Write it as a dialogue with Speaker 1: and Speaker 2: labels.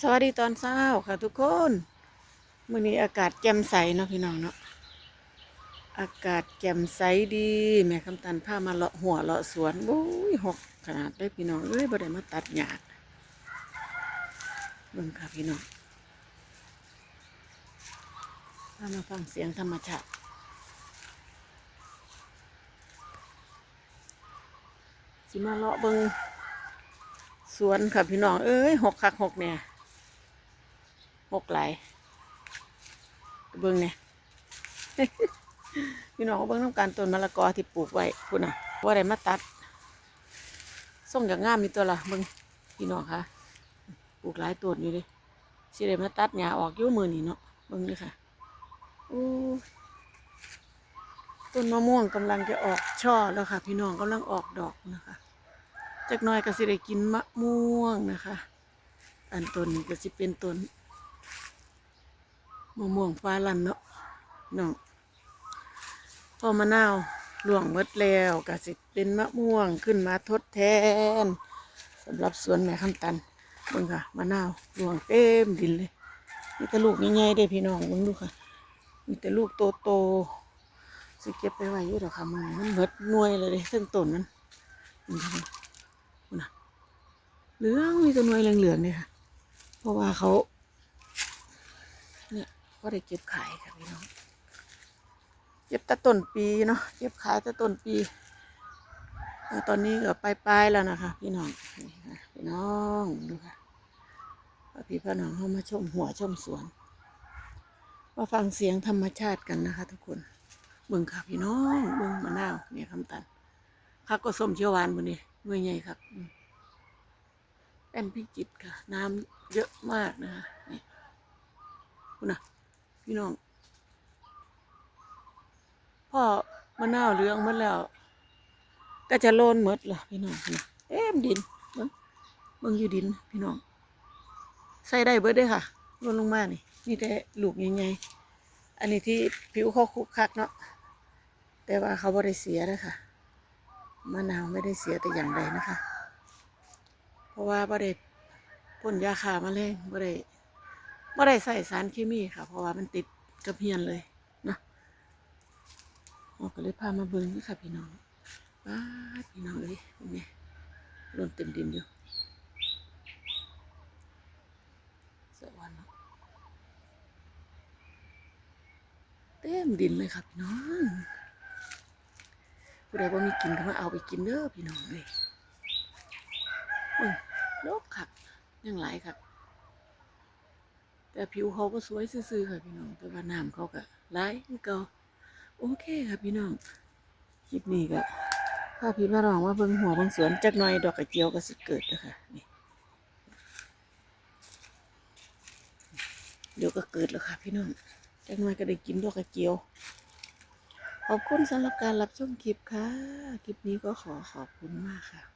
Speaker 1: สวัสดีตอนเช้าค่ะทุกคนมื้อนี้อากาศแจ่มใสเนาะพี่น้องเนาะอากาศแจ่มใสดี แม่คำตันพามาเลาะหัวเลาะสวนโอ้ยหกขนาดได้พี่น้องเอ้ยบ่ได้มาตัดหญ้าเบิ่งค่ะพี่น้องพามาฟังเสียงธรรมชาติสิมาเลาะเบิ่งสวนค่ะพี่น้องเอ้ยหกคักหกเนี่ย หกไหลายเบิ้งเนี่ยพี่น้องเขาเบิ้งน้ำการต้นมะละกอที่ปลูกไว้คุณน่ะว่าอะไรมาตัดส่งอย่างงามมีตัวละเบิ้งพี่น้องคะปลูกหลายต้นอยู่เลยสิได้มาตัดหญ้าออกยุ่มือนี่เนาะเบิ้งนี่ค่ะอู้ต้นมะม่วงกำลังจะออกช่อแล้วค่ะ พี่น้องกำลังออกดอกนะคะจากน้อยก็สิได้กินมะม่วงนะคะ อันต้นนี้ก็สิเป็นต้น มะม่วงฟ้าลันเนาะน้องพอมะนาวหลวงหมดแล้วก็สิเป็นมะม่วงขึ้นมาทดแทนสำหรับสวนแม่คำตันเบิ่งค่ะมะนาวหลวงเต็มดินเลยมีแต่ลูกใหญ่ๆเด้พี่น้องเบิ่งดูค่ะ มีแต่ลูกโตๆสิเก็บไปไว้อยู่ดอค่ะมันมันเบิดหน่วยเลยเด้ซึ่งต้นนั้นนี่ค่ะนี่นะเหลืองมีแต่หน่วยเหลืองๆเนี่ยค่ะ เพราะว่าเขา เนี่ยก็ได้เก็บขายค่ะพี่น้องเก็บแต่ต้นปีเนาะเก็บขายแต่ต้นปีตอนนี้ก็ปลายๆแล้วนะคะ พี่น้องพี่น้องดูค่ะพี่พี่น้องเข้ามาชมหัวชมสวนมาฟังเสียงธรรมชาติกันนะคะ ทุกคนเบิ่งค่ะพี่น้องเบิ่งมะนาวเนี่ยคำตันคักก็ส้มเชียวหวานบนนี้เมื่อไงครับแอมพิจิตค่ะ น้ำเยอะมากนะคะนี่คุณน่ะ พี่น้องพ่อมะนาวเหลืองหมดแล้วก็จะโลนหมดล่ะพี่น้องเต็มดินเบิ่งเบิ่งอยู่ดิน พี่น้องใส่ได้เบิดเด้ค่ะโลนลงมานี่นี่แต่ลูกใหญ่ๆอันนี้ที่ผิวเขาคุกคักเนาะแต่ว่าเขาบ่ได้เสียนะคะมะนาวไม่ได้เสียแต่อย่างใดนะคะ เพราะว่าบ่ได้พ่นยาฆ่าแมลงบ่ไไม่ได้ใส่สารเคมีค่ะ เพราะว่ามันติดกับเฮียนเลยนะเราก็เลยพามาเบิ้งนี่ค่ะพี่น้องป้าพี่น้องเลยเนไงหล่นเต็มดินอยู่สวรรค์เนเต็มดินเลยค่ะพี่น้องผู้ใดว่ามีกินก็มาเอาไปกินเด้อพี่น้องเลยอุ้ยโลกค่ะยังหลายค่ะ แต่ผิวเขาก็สวยซื่อๆค่ะพี่น้อง แต่ว่าน้ำเขาก็ร้ายคือเก่าโอเคค่ะพี่น้อง คลิปนี้ก็พาพี่มาลองว่าเบิ่งหัวเบิ่งสวนจักหน่อยดอกกระเจียวก็สิเกิดนะคะนี่เดี๋ยวก็เกิดแล้วค่ะพี่น้องจักหน่อยก็ได้กินดอกกระเจียว ขอบคุณสำหรับการรับชมคลิปค่ะ คลิปนี้ก็ขอขอบคุณมากค่ะ